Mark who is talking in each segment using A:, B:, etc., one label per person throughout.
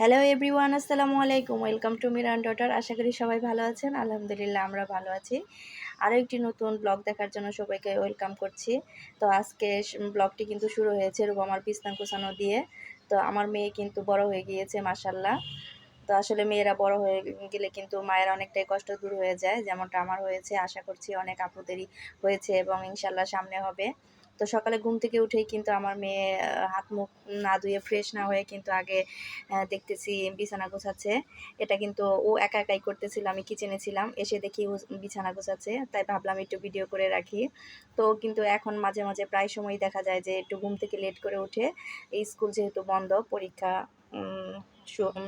A: Hello everyone আসসালামু আলাইকুম welcome to Miran daughter আশা করি সবাই ভালো আছেন। আলহামদুলিল্লাহ, আমরা ভালো আছি। আরও একটি নতুন ব্লগ দেখার জন্য সবাইকে ওয়েলকাম করছি। তো আজকে ব্লগটি কিন্তু শুরু হয়েছে রুবামার পিস্তান কুচানো দিয়ে। তো আমার মেয়ে কিন্তু বড় হয়ে গিয়েছে মাসাল্লাহ তো আসলে মেয়েরা বড় হয়ে গেলে কিন্তু মায়ের অনেকটাই কষ্ট দূর হয়ে যায়, যেমনটা আমার হয়েছে। আশা করছি অনেক আপুদেরই হয়েছে এবং ইনশাল্লাহ সামনে হবে। তো সকালে ঘুম থেকে উঠেই কিন্তু আমার মেয়ে হাত মুখ না ধুয়ে ফ্রেশ না হয়ে কিন্তু আগে দেখতেছি বিছানা গোছাচ্ছে। এটা কিন্তু ও একা একাই করতেছিল, আমি কিচেনে ছিলাম। এসে দেখি ও বিছানা গোছাচ্ছে, তাই ভাবলাম একটু ভিডিও করে রাখি। তো কিন্তু এখন মাঝে মাঝে প্রায় সময় দেখা যায় যে একটু ঘুম থেকে লেট করে উঠে, এই স্কুল যেহেতু বন্ধ, পরীক্ষা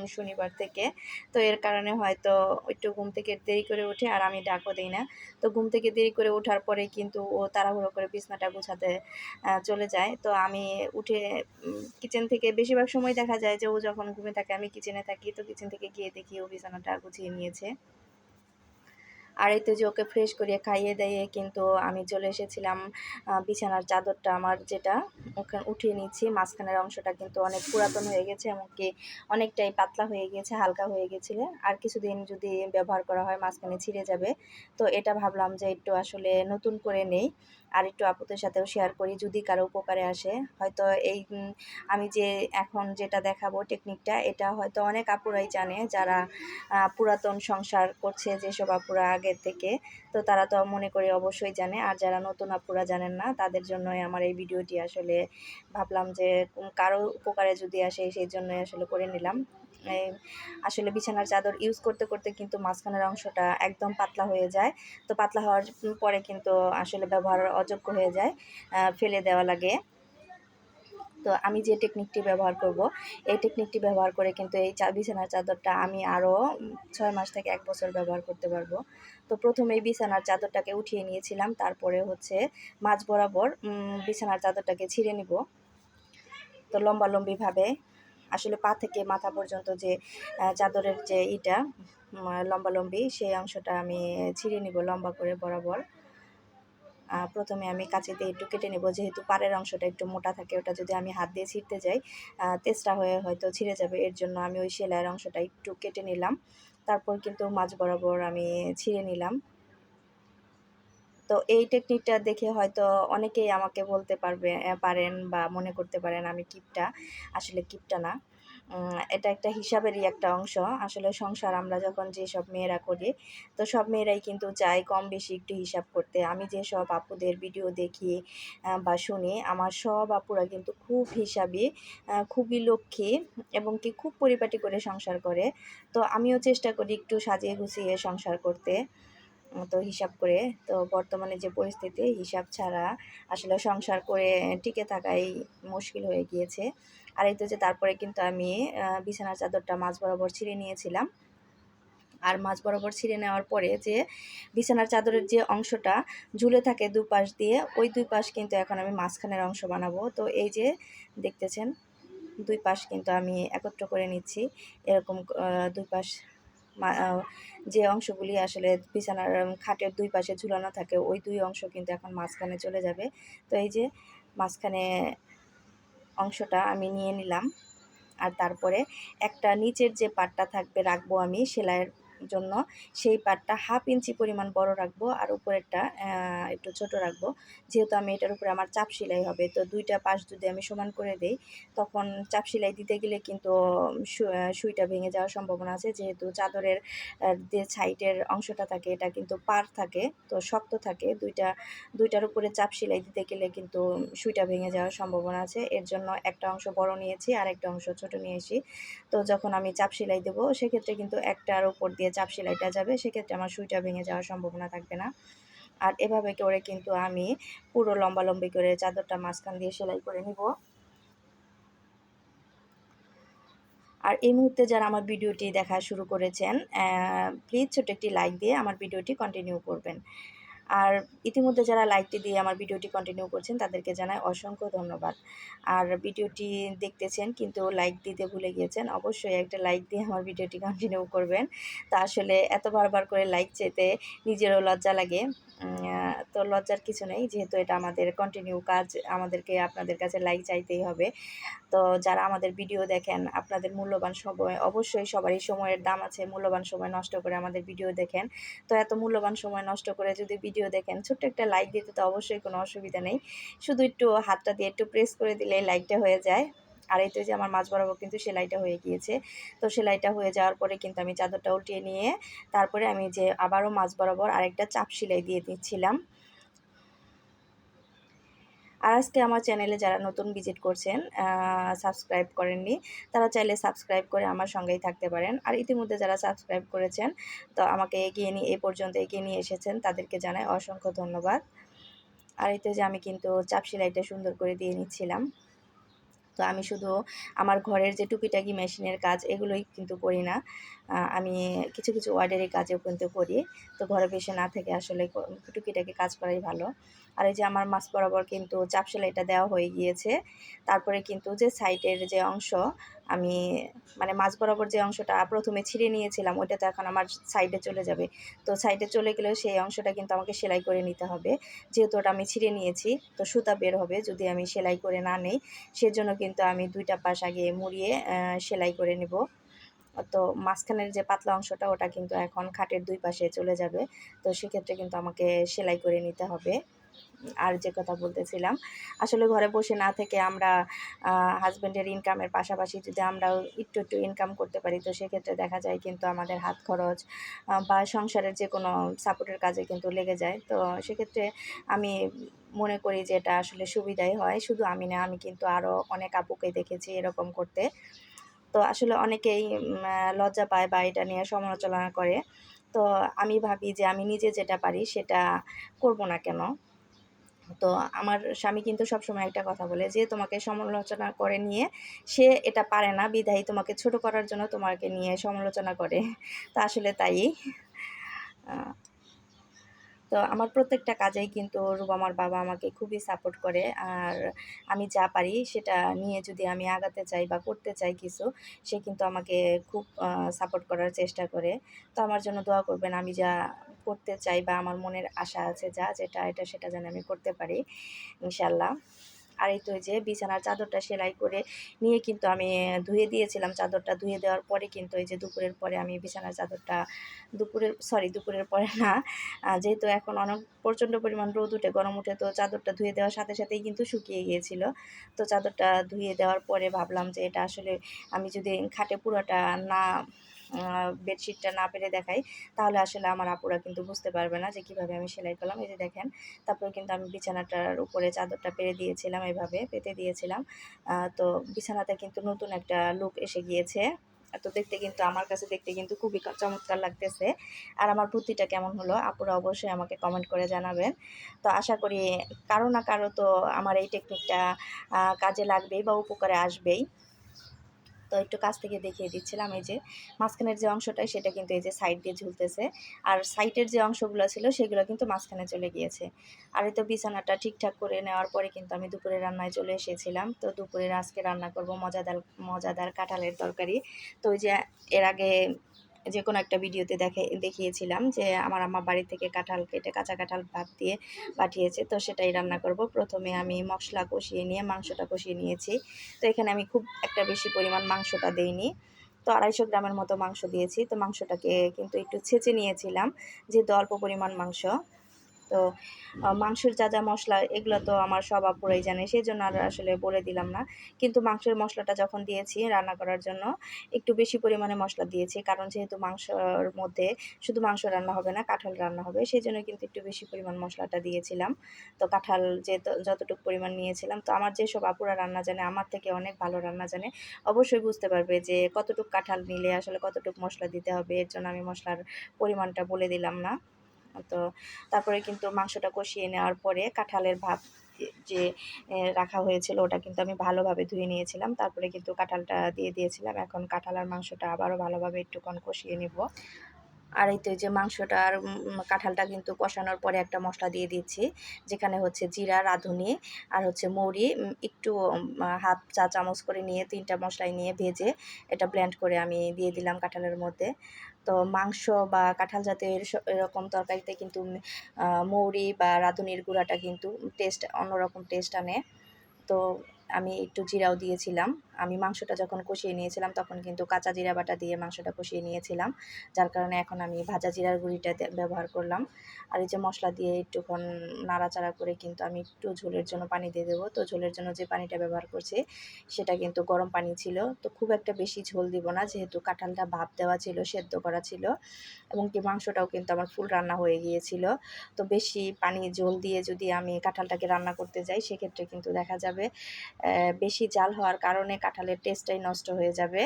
A: শনিবার থেকে। তো এর কারণে হয়তো একটু ঘুম থেকে দেরি করে উঠে আর আমি ডাকও দিই না। তো ঘুম থেকে দেরি করে ওঠার পরে কিন্তু ও তাড়াহুড়ো করে বিছনাটা গুছাতে চলে যায়। তো আমি উঠে কিচেন থেকে বেশিরভাগ সময় দেখা যায় যে ও যখন ঘুমে থাকে, আমি কিচেনে থাকি। তো কিচেন থেকে গিয়ে দেখি ও বিছানাটা গুছিয়ে নিয়েছে। আর এই যে ওকে ফ্রেশ করিয়ে খাইয়ে দিয়ে কিন্তু আমি চলে এসেছিলাম বিছানার চাদরটা আমার যেটা, ওখানে উঠিয়ে নিচ্ছি, মাঝখানের অংশটা কিন্তু অনেক পুরাতন হয়ে গেছে, এমনকি অনেকটাই পাতলা হয়ে গেছে, হালকা হয়ে গেছিল। আর কিছুদিন যদি ব্যবহার করা হয়, মাঝখানে ছিঁড়ে যাবে। তো এটা ভাবলাম যে একটু আসলে নতুন করে নেই। আর একটু আপুদের সাথেও শেয়ার করি, যদি কারও উপকারে আসে। হয়তো এই আমি যে এখন যেটা দেখাবো টেকনিকটা এটা হয়তো অনেক আপুরাই জানে যারা পুরাতন সংসার করছে, যেসব আপুরা আগের থেকে। তো তারা তো মনে করি অবশ্যই জানে। আর যারা নতুন আপুরা জানেন না, তাদের জন্যই আমার এই ভিডিওটি আসলে ভাবলাম যে কারও উপকারে যদি আসে, সেই জন্যই আসলে করে নিলাম। আসলে বিছানার চাদর ইউজ করতে করতে কিন্তু মাঝখানের অংশটা একদম পাতলা হয়ে যায়। তো পাতলা হওয়ার পরে কিন্তু আসলে ব্যবহার অযোগ্য হয়ে যায় ফেলে দেওয়া লাগে। তো আমি যে টেকনিকটি ব্যবহার করব, এই টেকনিকটি ব্যবহার করে কিন্তু এই চা বিছানার চাদরটা আমি আরও ছয় মাস থেকে এক বছর ব্যবহার করতে পারব। তো প্রথমে বিছানার চাদরটাকে উঠিয়ে নিয়েছিলাম, তারপরে হচ্ছে মাঝ বরাবর বিছানার চাদরটাকে ছিঁড়ে নিব। তো লম্বালম্বিভাবে আসলে পা থেকে মাথা পর্যন্ত যে চাদরের যে ইটা লম্বালম্বি, সেই অংশটা আমি ছিঁড়ে নিব লম্বা করে বরাবর। প্রথমে আমি কাঁচি দিয়ে একটু কেটে নেব। যেহেতু পাড়ের অংশটা একটু মোটা থাকে, ওটা যদি আমি হাত দিয়ে ছিঁড়তে যাই তেসরা হয়ে হয়তো ছিঁড়ে যাবে। এর জন্য আমি ওই সেলাইয়ের অংশটা একটু কেটে নিলাম। তারপর কিন্তু মাঝ বরাবর আমি ছিঁড়ে নিলাম। তো এই টেকনিকটা দেখে হয়তো অনেকেই আমাকে বলতে পারবে, পারেন বা মনে করতে পারেন আমি কিপটা। আসলে কিপটা না। এটা একটা হিসাবেরই একটা অংশ। আসলে সংসার আমরা যখন যেসব মেয়েরা করি, তো সব মেয়েরাই কিন্তু চাই কম বেশি একটু হিসাব করতে। আমি যে সব আপুদের ভিডিও দেখি বা শুনি, আমার সব আপুরা কিন্তু খুব হিসাবি খুবই লক্ষ্মী এবং কি খুব পরিপাটি করে সংসার করে। তো আমিও চেষ্টা করি একটু সাজিয়ে গুছিয়ে সংসার করতে, তো হিসাব করে। তো বর্তমানে যে পরিস্থিতি, হিসাব ছাড়া আসলে সংসার করে টিকে থাকাই মুশকিল হয়ে গিয়েছে। আর এই তো যে তারপরে কিন্তু আমি বিছানার চাদরটা মাছ বরাবর ছিঁড়ে নিয়েছিলাম। আর মাছ বরাবর ছিঁড়ে নেওয়ার পরে যে বিছানার চাদরের যে অংশটা ঝুলে থাকে দুপাশ দিয়ে, ওই দুই পাশ কিন্তু এখন আমি মাঝখানের অংশ বানাবো। তো এই যে দেখতেছেন দুই পাশ কিন্তু আমি একত্র করে নিচ্ছি। এরকম দুই পাশ যে অংশগুলি আসলে বিছানার খাটের দুই পাশে ঝুলানো থাকে, ওই দুই অংশ কিন্তু এখন মাঝখানে চলে যাবে। তো এই যে মাঝখানে অংশটা আমি নিয়ে নিলাম। আর তারপরে একটা নিচের যে পাটটা থাকবে রাখব আমি সেলাইয়ের জন্য সেই পাটটা হাফ ইঞ্চি পরিমাণ বড় রাখব আর উপরেরটা একটু ছোট রাখব। যেহেতু আমি এটার উপরে আমার চাপ সেলাই হবে, তো দুইটা পাশ যদি আমি সমান করে দেই, তখন চাপ সেলাই দিতে গেলে কিন্তু সুইটা ভেঙে যাওয়ার সম্ভাবনা আছে। যেহেতু চাদরের যে সাইডের অংশটা থাকে, এটা কিন্তু পার থাকে, তো শক্ত থাকে। দুইটা, দুইটার উপরে চাপ সেলাই দিতে গেলে কিন্তু সুইটা ভেঙে যাওয়ার সম্ভাবনা আছে। এর জন্য একটা অংশ বড় নিয়েছি আর একটা অংশ ছোট নিয়েছি। তো যখন আমি চাপ সেলাই দেবো, সেক্ষেত্রে কিন্তু একটার উপর দিয়ে চাপ সেলাইটা যাবে, সেক্ষেত্রে আমার সুইটা ভেঙে যাওয়ার সম্ভাবনা থাকবে না। আর এভাবে করে কিন্তু আমি পুরো লম্বা লম্বি করে চাদরটা মাঝখান দিয়ে সেলাই করে নিব। আর এই মুহূর্তে যারা আমার ভিডিওটি দেখা শুরু করেছেন প্লিজ ছোট একটি লাইক দিয়ে আমার ভিডিওটি কন্টিনিউ করবেন। আর ইতিমধ্যে যারা লাইকটি দিয়ে আমার ভিডিওটি কন্টিনিউ করছেন, তাদেরকে জানাই অসংখ্য ধন্যবাদ। আর ভিডিওটি দেখতেছেন কিন্তু লাইক দিতে ভুলে গিয়েছেন, অবশ্যই একটা লাইক দিয়ে আমার ভিডিওটি কন্টিনিউ করবেন। তা আসলে এত বারবার করে লাইক চেতে নিজেরও লজ্জা লাগে। তো লজ্জার কিছু নেই, যেহেতু এটা আমাদের কন্টিনিউ কাজ, আমাদেরকে আপনাদের কাছে লাইক চাইতেই হবে। তো যারা আমাদের ভিডিও দেখেন, আপনাদের মূল্যবান সময়, অবশ্যই সবারই সময়ের দাম আছে, মূল্যবান সময় নষ্ট করে আমাদের ভিডিও দেখেন। তো এত মূল্যবান সময় নষ্ট করে যদি ভিডিও দেখেন। ছোট্ট একটা লাইক দিতে তো অবশ্যই কোনো অসুবিধা নেই। শুধু একটু হাতটা দিয়ে একটু প্রেস করে দিলে লাইকটা হয়ে যায়। আর এই তো যে আমার মাছ বরাবর কিন্তু সেলাইটা হয়ে গিয়েছে। তো সেলাইটা হয়ে যাওয়ার পরে কিন্তু আমি চাদরটা উল্টিয়ে নিয়ে, তারপরে আমি যে আবারও মাছ বরাবর আরেকটা চাপ সেলাই দিয়ে দিচ্ছিলাম। আর আজকে আমার চ্যানেলে যারা নতুন ভিজিট করছেন সাবস্ক্রাইব করেননি, তারা চাইলে সাবস্ক্রাইব করে আমার সঙ্গেই থাকতে পারেন। আর ইতিমধ্যে যারা সাবস্ক্রাইব করেছেন, তো আমাকে এগিয়ে নিয়ে, এ পর্যন্ত এগিয়ে নিয়ে এসেছেন, তাদেরকে জানাই অসংখ্য ধন্যবাদ। আর এতে যে আমি কিন্তু চাপ সেলাইটা সুন্দর করে দিয়ে নিচ্ছিলাম। তো আমি শুধু আমার ঘরের যে টুকিটাকি মেশিনের কাজ, এগুলোই কিন্তু করি না। আমি কিছু কিছু ওয়ার্ডেরই কাজেও কিন্তু করি। তো ঘরে বেশি না থেকে আসলে টুকিটাকি কাজ করাই ভালো। আর এই যে আমার মাছ বরাবর কিন্তু চাপ সেলাইটা দেওয়া হয়ে গিয়েছে। তারপরে কিন্তু যে সাইডের যে অংশ, আমি মানে মাছ বরাবর যে অংশটা প্রথমে ছিঁড়ে নিয়েছিলাম, ওইটা তো এখন আমার সাইডে চলে যাবে। তো সাইডে চলে গেলেও সেই অংশটা কিন্তু আমাকে সেলাই করে নিতে হবে। যেহেতু ওটা আমি ছিঁড়ে নিয়েছি, তো সুতা বের হবে যদি আমি সেলাই করে না নেই। সেজন্য কিন্তু আমি দুইটা পাশ আগে মুড়িয়ে সেলাই করে নেব। তো মাঝখানের যে পাতলা অংশটা, ওটা কিন্তু এখন খাটের দুই পাশে চলে যাবে। তো সেক্ষেত্রে কিন্তু আমাকে সেলাই করে নিতে হবে। আর যে কথা বলতেছিলাম, আসলে ঘরে বসে না থেকে আমরা হাজব্যান্ডের ইনকামের পাশাপাশি যদি আমরাও একটু একটু ইনকাম করতে পারি, তো সেক্ষেত্রে দেখা যায় কিন্তু আমাদের হাত খরচ বা সংসারের যে কোনো সাপোর্টের কাজে কিন্তু লেগে যায়। তো সেক্ষেত্রে আমি মনে করি যে এটা আসলে সুবিধাই হয়। শুধু আমি না, আমি কিন্তু আরও অনেক আপুকে দেখেছি এরকম করতে। তো আসলে অনেকেই লজ্জা পায় বা এটা নিয়ে সমালোচনা করে। তো আমি ভাবি যে আমি নিজে যেটা পারি সেটা করব না কেন? তো আমার স্বামী কিন্তু সবসময় একটা কথা বলে যে, তোমাকে সমালোচনা করে নিয়ে সে এটা পারে না, বিধায়ী তোমাকে ছোট করার জন্য তোমাকে নিয়ে সমালোচনা করে। তা আসলে তাই। তো আমার প্রত্যেকটা কাজেই কিন্তু রুবামার বাবা আমাকে খুবই সাপোর্ট করে। আর আমি যা পারি সেটা নিয়ে যদি আমি আগাতে চাই বা করতে চাই কিছু, সে কিন্তু আমাকে খুব সাপোর্ট করার চেষ্টা করে। তো আমার জন্য দোয়া করবেন আমি যা করতে চাই বা আমার মনের আশা আছে যা যেটা, এটা সেটা যেন আমি করতে পারি ইনশাল্লাহ আর এই তো যে বিছানার চাদরটা সেলাই করে নিয়ে কিন্তু আমি ধুয়ে দিয়েছিলাম। চাদরটা ধুয়ে দেওয়ার পরে কিন্তু এই যে দুপুরের পরে আমি বিছানার চাদরটা দুপুরের সরি দুপুরের পরে না যেহেতু এখন অনেক প্রচণ্ড পরিমাণ রোদ উঠে, গরম উঠে, তো চাদরটা ধুয়ে দেওয়ার সাথে সাথেই কিন্তু শুকিয়ে গিয়েছিল। তো চাদরটা ধুয়ে দেওয়ার পরে ভাবলাম যে এটা আসলে আমি যদি খাটে পুরোটা না বেডশিটটা না পেরে দেখাই, তাহলে আসলে আমার আপুরা কিন্তু বুঝতে পারবে না যে কীভাবে আমি সেলাই করলাম। এই যে দেখেন, তারপর কিন্তু আমি বিছানাটার উপরে চাদরটা পেরে দিয়েছিলাম, এভাবে পেতে দিয়েছিলাম। তো বিছানাতে কিন্তু নতুন একটা লুক এসে গিয়েছে। তো দেখতে কিন্তু, আমার কাছে দেখতে কিন্তু খুবই চমৎকার লাগতেছে। আর আমার বুদ্ধিটা কেমন হলো, আপুরা অবশ্যই আমাকে কমেন্ট করে জানাবেন। তো আশা করি, কারও না কারও তো আমার এই টেকনিকটা কাজে লাগবেই বা উপকারে আসবেই। তো একটু কাছ থেকে দেখিয়ে দিচ্ছিলাম এই যে মাঝখানের যে অংশটাই সেটা কিন্তু এই যে সাইড দিয়ে ঝুলতেছে। আর সাইটের যে অংশগুলো ছিল সেগুলো কিন্তু মাঝখানে চলে গিয়েছে। আর এই তো বিছানাটা ঠিকঠাক করে নেওয়ার পরে কিন্তু আমি দুপুরে রান্নায় চলে এসেছিলাম। তো দুপুরের আজকে রান্না করব মজাদার মজাদার কাঁঠালের তরকারি। তো ওই যে এর আগে যে কোনো একটা ভিডিওতে দেখে, দেখিয়েছিলাম যে আমার আমার বাড়ি থেকে কাঁঠাল কেটে কাঁচা কাঁঠাল ভাত দিয়ে পাঠিয়েছে। তো সেটাই রান্না করব। প্রথমে আমি মশলা কষিয়ে নিয়ে মাংসটা কষিয়ে নিয়েছি। তো এখানে আমি খুব একটা বেশি পরিমাণ মাংসটা দেইনি। তো আড়াইশো গ্রামের মতো মাংস দিয়েছি। তো মাংসটাকে কিন্তু একটু ছেঁচে নিয়েছিলাম, যেহেতু অল্প পরিমাণ মাংস। তো মাংসের যা যা মশলা, এগুলো তো আমার সব আপুরাই জানে সেই জন্য আর আসলে বলে দিলাম না। কিন্তু মাংসের মশলাটা যখন দিয়েছি রান্না করার জন্য, একটু বেশি পরিমাণে মশলা দিয়েছি, কারণ যেহেতু মাংসর মধ্যে শুধু মাংস রান্না হবে না, কাঁঠাল রান্না হবে সেই জন্য কিন্তু একটু বেশি পরিমাণ মশলাটা দিয়েছিলাম। তো কাঁঠাল যে যতটুকু পরিমাণ নিয়েছিলাম, তো আমার যেসব আপুরা রান্না জানে, আমার থেকে অনেক ভালো রান্না জানে, অবশ্যই বুঝতে পারবে যে কতটুকু কাঁঠাল নিলে আসলে কতটুকু মশলা দিতে হবে, এর জন্য আমি মশলার পরিমাণটা বলে দিলাম না। তো তারপরে কিন্তু মাংসটা কষিয়ে নেওয়ার পরে কাঁঠালের ভাত যে রাখা হয়েছিল ওটা কিন্তু আমি ভালোভাবে ধুয়ে নিয়েছিলাম। তারপরে কিন্তু কাঁঠালটা দিয়ে দিয়েছিলাম। এখন কাঁঠাল আর মাংসটা আবারও ভালোভাবে একটুক্ষণ কষিয়ে নিব। আর এই তো যে মাংসটা আর কাঁঠালটা কিন্তু কষানোর পরে একটা মশলা দিয়ে দিচ্ছি যেখানে হচ্ছে জিরা, রাঁধুনি আর হচ্ছে মৌরি একটু হাফ চা চামচ করে নিয়ে তিনটা মশলাই নিয়ে ভেজে এটা ব্লেন্ড করে আমি দিয়ে দিলাম কাঁঠালের মধ্যে। তো মাংস বা কাঁঠাল জাতীয় এর- এরকম তরকারিতে কিন্তু মৌরি বা রাঁধুনির গুঁড়াটা কিন্তু টেস্ট অন্যরকম টেস্ট আনে। তো আমি একটু জিরাও দিয়েছিলাম। আমি মাংসটা যখন কষিয়ে নিয়েছিলাম, তখন কিন্তু কাঁচা জিরা বাটা দিয়ে মাংসটা কষিয়ে নিয়েছিলাম। যার কারণে এখন আমি ভাজা জিরার গুঁড়িটা ব্যবহার করলাম। আর এই যে মশলা দিয়ে একটুক্ষণ নাড়াচাড়া করে কিন্তু আমি একটু ঝোলের জন্য পানি দিয়ে দেবো। তো ঝোলের জন্য যে পানিটা ব্যবহার করছি, সেটা কিন্তু গরম পানি ছিল। তো খুব একটা বেশি ঝোল দিব না, যেহেতু কাঁঠালটা ভাপ দেওয়া ছিল, সেদ্ধ করা ছিল। এবং কি মাংসটাও কিন্তু আমার ফুল রান্না হয়ে গিয়েছিল। তো বেশি পানি ঝোল দিয়ে যদি আমি কাঁঠালটাকে রান্না করতে যাই, সেক্ষেত্রে কিন্তু দেখা যাবে বেশি জাল হওয়ার কারণে কাঁঠালের টেস্টটাই নষ্ট হয়ে যাবে।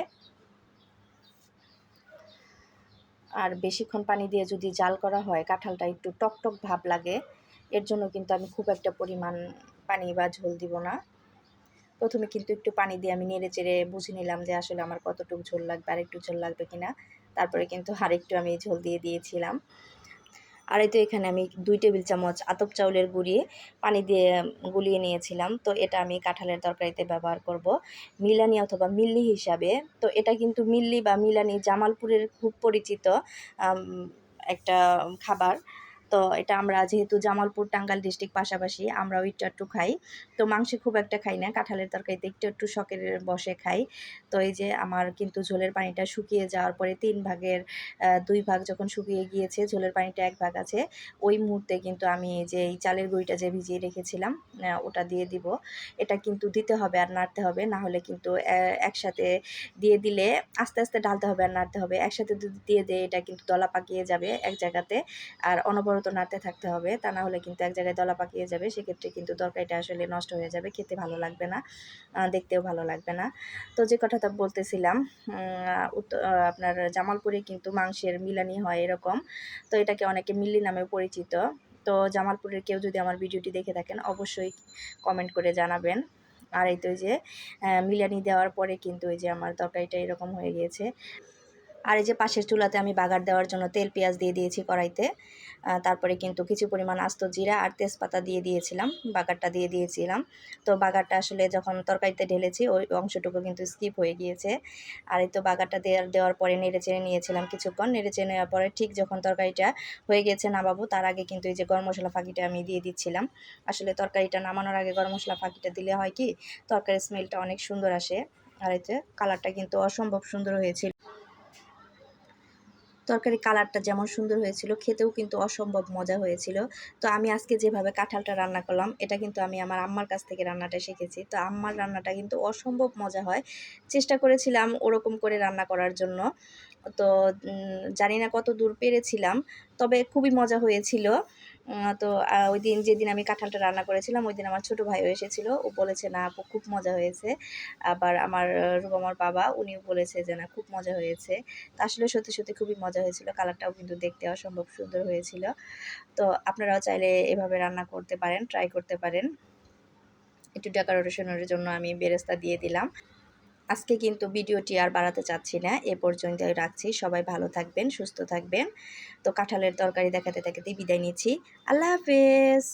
A: আর বেশিক্ষণ পানি দিয়ে যদি জাল করা হয়, কাঁঠালটা একটু টকটক ভাব লাগে, এর জন্য কিন্তু আমি খুব একটা পরিমাণ পানি বা ঝোল দিব না। প্রথমে কিন্তু একটু পানি দিয়ে আমি নেড়ে চেড়ে বুঝে নিলাম যে আসলে আমার কতটুকু ঝোল লাগবে আর একটু ঝোল লাগবে কিনা। তারপরে কিন্তু আরেকটু আমি ঝোল দিয়ে দিয়েছিলাম। আর এই তো এখানে আমি দুই টেবিল চামচ আতপ চাউলের গুঁড়িয়ে পানি দিয়ে গুলিয়ে নিয়েছিলাম। তো এটা আমি কাঁঠালের তরকারিতে ব্যবহার করব। মিলানি অথবা মিল্লি হিসাবে। তো এটা কিন্তু মিল্লি বা মিলানি জামালপুরের খুব পরিচিত একটা খাবার। তো এটা আমরা যেহেতু জামালপুর, টাঙ্গাইল ডিস্ট্রিক্ট পাশাপাশি আমরাও একটু একটু খাই। তো মাংসে খুব একটা খাই না, কাঁঠালের তরকারিতে একটু একটু শখের বসে খাই। তো এই যে আমার কিন্তু ঝোলের পানিটা শুকিয়ে যাওয়ার পরে তিন ভাগের দুই ভাগ যখন শুকিয়ে গিয়েছে, ঝোলের পানিটা এক ভাগ আছে, ওই মুহূর্তে কিন্তু আমি যে এই চালের গুঁড়িটা যে ভিজিয়ে রেখেছিলাম ওটা দিয়ে দিব। এটা কিন্তু দিতে হবে আর নাড়তে হবে, না হলে কিন্তু একসাথে দিয়ে দিলে আস্তে আস্তে ঢালতে হবে আর নাড়তে হবে। একসাথে দিয়ে দিয়ে এটা কিন্তু দলা পাকিয়ে যাবে এক জায়গাতে। আর অনবরত নাড়তে থাকতে হবে। তা না হলে কিন্তু এক জায়গায় দলা পাকিয়ে যাবে, সেক্ষেত্রে কিন্তু তরকারিটা আসলে নষ্ট হয়ে যাবে। খেতে ভালো লাগবে না দেখতেও ভালো লাগবে না। তো যে কথাটা বলতেছিলাম আপনার জামালপুরে কিন্তু মাংসের মিলানি হয় এরকম। তো এটাকে অনেকে মিল্লি নামে পরিচিত। তো জামালপুরের কেউ যদি আমার ভিডিওটি দেখে থাকেন, অবশ্যই কমেন্ট করে জানাবেন। আর এই তো যে মিলানি দেওয়ার পরে কিন্তু ওই যে আমার তরকারিটা এরকম হয়ে গিয়েছে। আর এই যে পাশের চুলাতে আমি বাগার দেওয়ার জন্য তেল, পেঁয়াজ দিয়ে দিয়েছি কড়াইতে। তারপরে কিন্তু কিছু পরিমাণ আস্ত জিরা আর তেজপাতা দিয়ে দিয়েছিলাম, বাগারটা দিয়ে দিয়েছিলাম। তো বাগারটা আসলে যখন তরকারিতে ঢেলেছি, ওই অংশটুকু কিন্তু স্কিপ হয়ে গিয়েছে। আর এই তো বাগারটা দেওয়ার দেওয়ার পরে নেড়ে চেড়ে নিয়েছিলাম কিছুক্ষণ। নেড়ে চেড়ে নেওয়ার পরে ঠিক যখন তরকারিটা হয়ে গেছে নামাবো, তার আগে কিন্তু এই যে গরম মশলা ফাঁকিটা আমি দিয়ে দিচ্ছিলাম। আসলে তরকারিটা নামানোর আগে গরম মশলা ফাঁকিটা দিলে হয় কি, তরকারির স্মেলটা অনেক সুন্দর আসে। আর যে কালারটা কিন্তু অসম্ভব সুন্দর হয়েছিল। তরকারি কালারটা যেমন সুন্দর হয়েছিল, খেতেও কিন্তু অসম্ভব মজা হয়েছিল। তো আমি আজকে যেভাবে কাঁঠালটা রান্না করলাম, এটা কিন্তু আমি আমার আম্মার কাছ থেকে রান্নাটা শিখেছি। তো আম্মার রান্নাটা কিন্তু অসম্ভব মজা হয়। চেষ্টা করেছিলাম ওরকম করে রান্না করার জন্য। তো জানি না কত দূর পেরেছিলাম, তবে খুবই মজা হয়েছিল। তো ওই দিন যেদিন আমি কাঁঠালটা রান্না করেছিলাম ওই দিন আমার ছোটো ভাইও এসেছিল। ও বলেছে, না আপু, খুব মজা হয়েছে। আবার আমার, রুবামার বাবা, উনিও বলেছে যে, না, খুব মজা হয়েছে। তা আসলে সত্যি সত্যি খুবই মজা হয়েছিল। কালারটাও কিন্তু দেখতে অসম্ভব সুন্দর হয়েছিল। তো, আপনারাও চাইলে এভাবে রান্না করতে পারেন ট্রাই করতে পারেন। একটু ডেকোরেশনের জন্য আমি বেরেস্তা দিয়ে দিলাম। আজকে কিন্তু ভিডিওটি আর বাড়াতে চাচ্ছি না, এ পর্যন্তই রাখছি। সবাই ভালো থাকবেন, সুস্থ থাকবেন। তো কাঁঠালের তরকারি দেখাতে দেখাতে বিদায় নিচ্ছি। আল্লাহ হাফেজ।